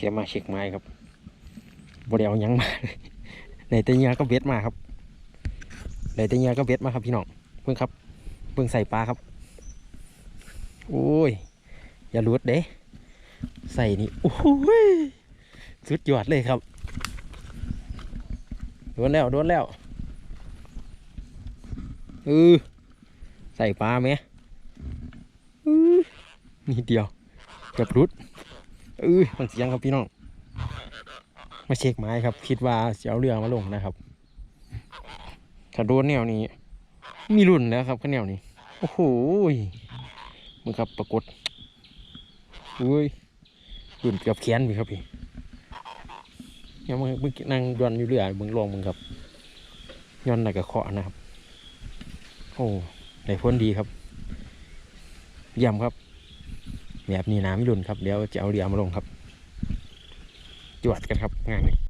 ค่มาเช็คไม้ครับบริเอายังมาเลยในแต่เหงือก็เบ็ดมาครับในแต่เหงือก็เบ็ดมาครับพี่น้องเพิ่งครับเพิ่งใส่ปลาครับ โอ้ย อย่าหลุดเด้ใส่นี่โอ้ยสุดยอดเลยครับโดนแล้วโดนแล้วเออใส่ปลาไหมอือนิดเดียวเกับรุด เออมันเสียงครับพี่น้อง มาเช็คไม้ครับ คิดว่าจะเอาเรือมาลงนะครับถ้าโดนแนวนี้ มีรุ่นแล้วครับข้าแนวนี้ โอ้โหมึงครับปรากฏอุ้ยรุ่นเกือบแขนพี่ครับพี่ยังมึงมึงนั่งยอนอยู่เรือมึงลองมึงครับย้อนหนักกับเคาะนะครับ โอ้ได้พ้นดีครับเยี่ยมครับ แบบนี้น้ำรุ่นครับเดี๋ยวจะเอาเรือมาลงครับ จวดกันครับงานนี้